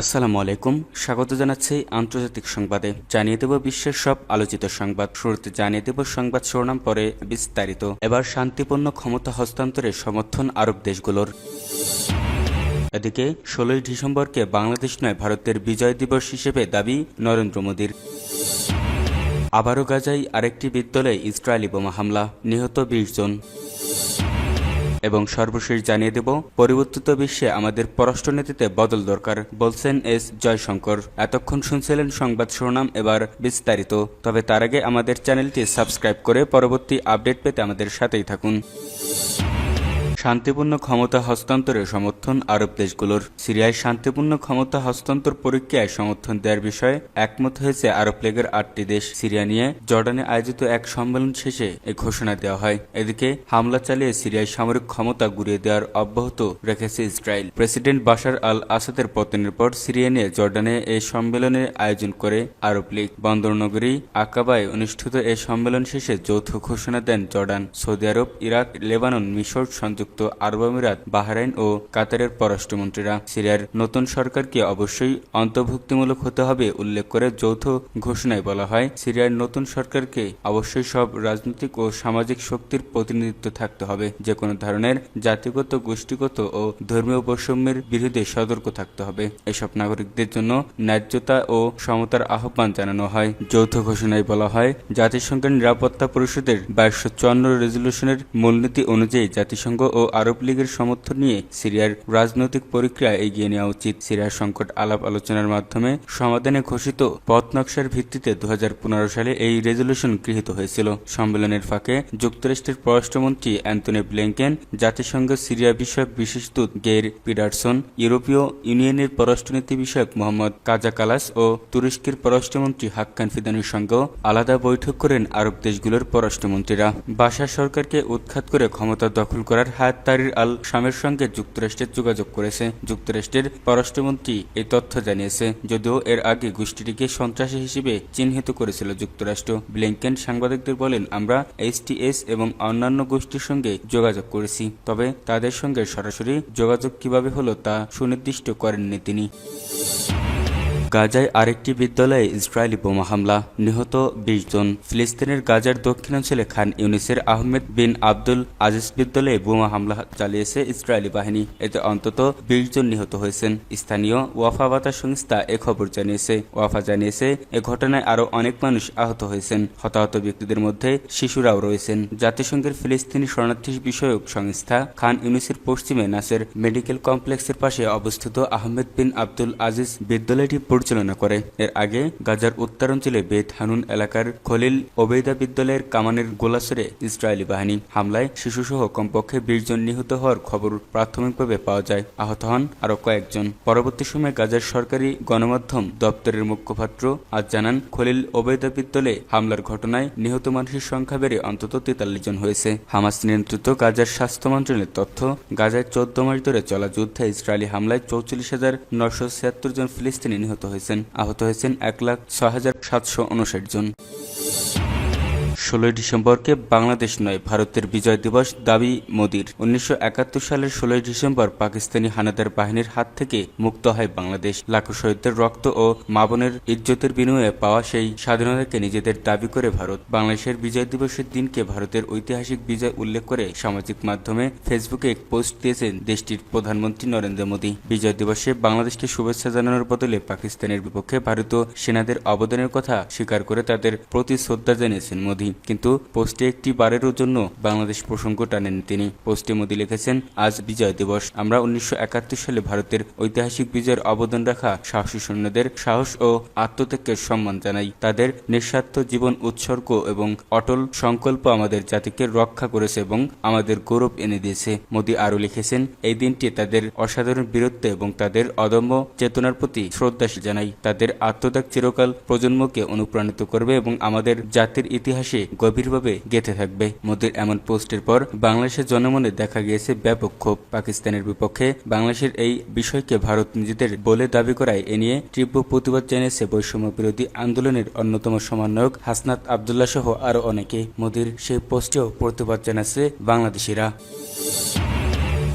আসসালামু আলাইকুম। স্বাগত জানাচ্ছি আন্তর্জাতিক সংবাদে। জানিয়ে দেব বিশ্বের সব আলোচিত সংবাদ। শুরুতে জানিয়ে দেব সংবাদ শিরোনাম, পরে বিস্তারিত। এবার শান্তিপূর্ণ ক্ষমতা হস্তান্তরে সমর্থন আরব দেশগুলোর। এদিকে, ষোলোই ডিসেম্বরকে বাংলাদেশ নয়, ভারতের বিজয় দিবস হিসেবে দাবি নরেন্দ্র মোদীর। আবারও গাজায় আরেকটি বিদ্যালয়ে ইসরায়েলি বোমা হামলা, নিহত বিশ জন। এবং সর্বশেষ জানিয়ে দেব, পরিবর্তিত বিশ্বে আমাদের পররাষ্ট্রনীতিতে বদল দরকার, বলছেন এস জয়শঙ্কর। এতক্ষণ শুনছিলেন সংবাদ শিরোনাম, এবার বিস্তারিত। তবে তার আগে আমাদের চ্যানেলটি সাবস্ক্রাইব করে পরবর্তী আপডেট পেতে আমাদের সাথেই থাকুন। শান্তিপূর্ণ ক্ষমতা হস্তান্তরে সমর্থন আরব দেশগুলোর। সিরিয়ায় শান্তিপূর্ণ ক্ষমতা হস্তান্তর পরীক্ষায় সমর্থন দেওয়ার বিষয়ে একমত হয়েছে আরব লীগের আটটি দেশ। সিরিয়া নিয়ে জর্ডানে আয়োজিত এক সম্মেলন শেষে এ ঘোষণা দেওয়া হয়। এদিকে হামলা চালিয়ে সিরিয়ায় সামরিক ক্ষমতা গুড়িয়ে দেওয়ার অব্যাহত রেখেছে ইসরায়েল। প্রেসিডেন্ট বাশার আল আসাদের পতনের পর সিরিয়া নিয়ে জর্ডানে এই সম্মেলনের আয়োজন করে আরব লীগ। বন্দরনগরী আকাবায় অনুষ্ঠিত এই সম্মেলন শেষে যৌথ ঘোষণা দেন জর্ডান। সৌদি আরব, ইরাক, লেবানন মিশর সংযুক্ত আরব আমিরাত, বাহরাইন ও কাতারের পররাষ্ট্রমন্ত্রীরা সিরিয়ার নতুন সরকারকে অবশ্যই অন্তর্ভুক্তিমূলক হতে হবে উল্লেখ করে যৌথ ঘোষণায় বলা হয়, সিরিয়ার নতুন সরকারকে অবশ্যই সব রাজনৈতিক ও সামাজিক শক্তির প্রতিনিধিত্ব থাকতে হবে। যে কোনো ধরনের জাতিগত, গোষ্ঠীগত ও ধর্মীয় বৈষম্যের বিরুদ্ধে সতর্ক থাকতে হবে। এসব নাগরিকদের জন্য ন্যায্যতা ও সমতার আহ্বান জানানো হয়। যৌথ ঘোষণায় বলা হয়, জাতিসংঘের নিরাপত্তা পরিষদের বাইশশো চুয়ান্ন রেজলিউশনের মূলনীতি অনুযায়ী জাতিসংঘ ও আরব লীগের সমর্থন নিয়ে সিরিয়ার রাজনৈতিক প্রক্রিয়া এগিয়ে নেওয়া উচিত। সিরিয়ার সংকট আলাপ আলোচনার মাধ্যমে সমাধানে ঘোষিত পথ নকশার ভিত্তিতে দু হাজার পনেরো সালে এই রেজলিউশন গৃহীত হয়েছিল। সম্মেলনের ফাঁকে যুক্তরাষ্ট্রের পররাষ্ট্রমন্ত্রী অ্যান্টনি ব্লিংকেন, জাতিসংঘ সিরিয়া বিষয়ক বিশেষ দূত গের পিডারসন ইউরোপীয় ইউনিয়নের পররাষ্ট্রনীতি বিষয়ক মোহাম্মদ কাজা কালাস ও তুরস্কের পররাষ্ট্রমন্ত্রী হাক্কান ফিদানির সঙ্গেও আলাদা বৈঠক করেন আরব দেশগুলোর পররাষ্ট্রমন্ত্রীরা। বাশার সরকারকে উৎখাত করে ক্ষমতা দখল করার হায়াত তারির আল শামের সঙ্গে যুক্তরাষ্ট্রের যোগাযোগ করেছে। যুক্তরাষ্ট্রের পররাষ্ট্রমন্ত্রী এই তথ্য জানিয়েছে। যদিও এর আগে গোষ্ঠীটিকে সন্ত্রাসী হিসেবে চিহ্নিত করেছিল যুক্তরাষ্ট্র। ব্লিংকেন সাংবাদিকদের বলেন, আমরা এইচটিএস এবং অন্যান্য গোষ্ঠীর সঙ্গে যোগাযোগ করেছি, তবে তাদের সঙ্গে সরাসরি যোগাযোগ কীভাবে হলো তা সুনির্দিষ্ট করেননি তিনি। গাজায় আরেকটি বিদ্যালয়ে ইসরায়েলি বোমা হামলা। নিহত বিশ জন ফিলিস্তিনের গাজার দক্ষিণাঞ্চলে খান ইউনিসের আহমেদ বিন আব্দুল আজিজ বিদ্যালয়ে বোমা হামলা চালিয়েছে ইসরায়েলি বাহিনী। এতে অন্তত বিশ জন নিহত হয়েছেন। স্থানীয় ওয়াফা বার্তা সংস্থা এ খবর জানিয়েছে। ওয়াফা জানিয়েছে, এ ঘটনায় আরও অনেক মানুষ আহত হয়েছেন। হতাহত ব্যক্তিদের মধ্যে শিশুরাও রয়েছেন। জাতিসংঘের ফিলিস্তিনি শরণার্থী বিষয়ক সংস্থা খান ইউনিসের পশ্চিমে নাসের মেডিকেল কমপ্লেক্সের পাশে অবস্থিত আহমেদ বিন আব্দুল আজিজ বিদ্যালয়টি পরিচালনা করে। এর আগে গাজার উত্তরাঞ্চলে বেত হানুন এলাকার খলিল ওবেদা বিদ্যালয়ের কামানের গোলাসরে ইসরায়েলি বাহিনী হামলায় শিশুসহ কমপক্ষে বিশ জন নিহত হওয়ার খবর প্রাথমিকভাবে পাওয়া যায়। আহত হন আরও কয়েকজন। পরবর্তী সময়ে গাজার সরকারি গণমাধ্যম দপ্তরের মুখপাত্র আজ জানান, খলিল ওবেদা বিদ্যালয়ে হামলার ঘটনায় নিহত মানুষের সংখ্যা বেড়ে অন্তত তেতাল্লিশ জন হয়েছে। হামাস নিয়ন্ত্রিত গাজার স্বাস্থ্য মন্ত্রণালয়ের তথ্য, গাজায় চোদ্দ মাস ধরে চলা যুদ্ধে ইসরায়েলি হামলায় চৌচল্লিশ হাজার নশো ছিয়াত্তর জন ফিলিস্তিনি নিহত হয়েছেন। আহত হয়েছেন এক লাখ ছয় হাজার সাতশো উনষাট জন। ষোলোই ডিসেম্বরকে বাংলাদেশ নয়, ভারতের বিজয় দিবস দাবি মোদির। উনিশশো একাত্তর সালের ষোলোই ডিসেম্বর পাকিস্তানি হানাদার বাহিনীর হাত থেকে মুক্ত হয় বাংলাদেশ। লাখো শহীদদের রক্ত ও মাবনের ইজ্জতের বিনিময়ে পাওয়া সেই স্বাধীনতাকে নিজেদের দাবি করে ভারত। বাংলাদেশের বিজয় দিবসের দিনকে ভারতের ঐতিহাসিক বিজয় উল্লেখ করে সামাজিক মাধ্যমে ফেসবুকে এক পোস্ট দিয়েছেন দেশটির প্রধানমন্ত্রী নরেন্দ্র মোদী। বিজয় দিবসে বাংলাদেশকে শুভেচ্ছা জানানোর বদলে পাকিস্তানের বিপক্ষে ভারতীয় সেনাদের অবদানের কথা স্বীকার করে তাদের প্রতি শ্রদ্ধা জানিয়েছেন মোদী। কিন্তু পোস্টে একটি বারেরও জন্য বাংলাদেশ প্রসঙ্গ টানেন তিনি। পোস্টে মোদী লিখেছেন, আজ বিজয় দিবস। আমরা উনিশশো একাত্তর সালে ভারতের ঐতিহাসিক বিজয়ের অবদান রাখা সাহসী সৈন্যদের সাহস ও আত্মত্যাগকে সম্মান জানাই। তাদের নিঃস্বার্থ জীবন, উৎসর্গ এবং অটল সংকল্প আমাদের জাতিকে রক্ষা করেছে এবং আমাদের গৌরব এনে দিয়েছে। মোদী আরও লিখেছেন, এই দিনটি তাদের অসাধারণ বীরত্ব এবং তাদের অদম্য চেতনার প্রতি শ্রদ্ধাশীল জানাই। তাদের আত্মত্যাগ চিরকাল প্রজন্মকে অনুপ্রাণিত করবে এবং আমাদের জাতির ইতিহাসে গভীরভাবে গেঁথে থাকবে। মোদীর এমন পোস্টের পর বাংলাদেশের জনমনে দেখা গিয়েছে ব্যাপক ক্ষোভ। পাকিস্তানের বিপক্ষে বাংলাদেশের এই বিষয়কে ভারত নিজেদের বলে দাবি করায় এ নিয়ে তীব্র প্রতিবাদ জানিয়েছে বৈষম্য বিরোধী আন্দোলনের অন্যতম সমন্বয়ক হাসনাত আবদুল্লাহ সহ আরও অনেকে। মোদির সেই পোস্টেও প্রতিবাদ জানাচ্ছে বাংলাদেশিরা।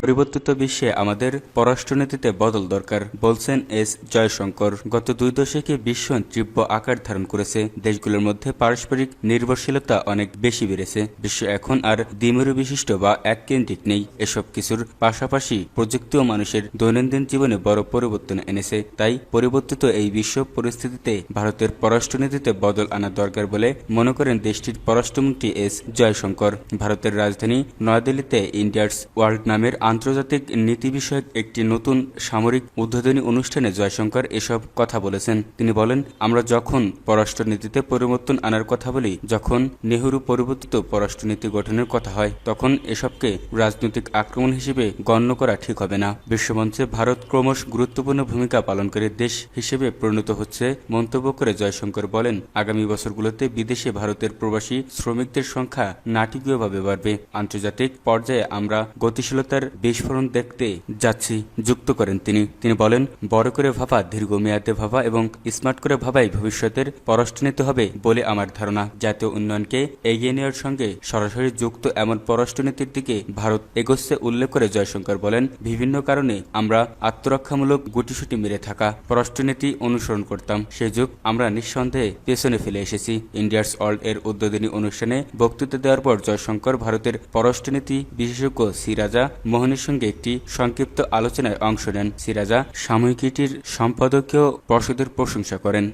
পরিবর্তিত বিশ্বে আমাদের পররাষ্ট্রনীতিতে বদল দরকার, বলছেন এস জয়শঙ্কর। গত দুই দশকে বিশ্ব তীব্র আকার ধারণ করেছে। দেশগুলোর মধ্যে পারস্পরিক নির্ভরশীলতা অনেক বেশি বেড়েছে। বিশ্ব এখন আর দ্বিমেরু বিশিষ্ট বা এককেন্দ্রিক নেই। এসব কিছুর পাশাপাশি প্রযুক্তিও মানুষের দৈনন্দিন জীবনে বড় পরিবর্তন এনেছে। তাই পরিবর্তিত এই বিশ্ব পরিস্থিতিতে ভারতের পররাষ্ট্রনীতিতে বদল আনা দরকার বলে মনে করেন দেশটির পররাষ্ট্রমন্ত্রী এস জয়শঙ্কর। ভারতের রাজধানী নয়াদিল্লিতে ইন্ডিয়ার্স ওয়ার্ল্ড নামের আন্তর্জাতিক নীতি বিষয়ক একটি নতুন সামরিক উদ্বোধনী অনুষ্ঠানে জয়শঙ্কর এসব কথা বলেছেন। তিনি বলেন, আমরা যখন পররাষ্ট্রনীতিতে পরিবর্তন আনার কথা বলি, যখন নেহরু পরিবর্তিত পররাষ্ট্রনীতি গঠনের কথা হয়, তখন এসবকে রাজনৈতিক আক্রমণ হিসেবে গণ্য করা ঠিক হবে না। বিশ্বমঞ্চে ভারত ক্রমশ গুরুত্বপূর্ণ ভূমিকা পালনকারী দেশ হিসেবে পরিণত হচ্ছে মন্তব্য করে জয়শঙ্কর বলেন, আগামী বছরগুলোতে বিদেশে ভারতের প্রবাসী শ্রমিকদের সংখ্যা নাটকীয়ভাবে বাড়বে। আন্তর্জাতিক পর্যায়ে আমরা গতিশীলতার বিস্ফোরণ দেখতে যাচ্ছি, যুক্ত করেন তিনি। তিনি বলেন, বড় করে ভাবা, দীর্ঘমেয়াদে ভাবা এবং স্মার্ট করে ভাবাই ভবিষ্যতের পররাষ্ট্রনীতি হবে বলে আমার ধারণা। জাতীয় উন্নয়নকে এগিয়ে নেওয়ার সঙ্গে সরাসরি যুক্ত এমন পররাষ্ট্রনীতির দিকে ভারত এগোচ্ছে উল্লেখ করে জয়শঙ্কর বলেন, বিভিন্ন কারণে আমরা আত্মরক্ষামূলক গুটিসুটি মেরে থাকা পররাষ্ট্রনীতি অনুসরণ করতাম। সে যুগ আমরা নিঃসন্দেহে পেছনে ফেলে এসেছি। ইন্ডিয়ার্স ওয়ার্ল্ড এর উদ্বোধনী অনুষ্ঠানে বক্তৃতা দেওয়ার পর জয়শঙ্কর ভারতের পররাষ্ট্রনীতি বিশেষজ্ঞ সিরাজা মোহনের সঙ্গে একটি সংক্ষিপ্ত আলোচনায় অংশ নেন সিরাজা। সাময়িকীটির সম্পাদকীয় পর্ষদের প্রশংসা করেন।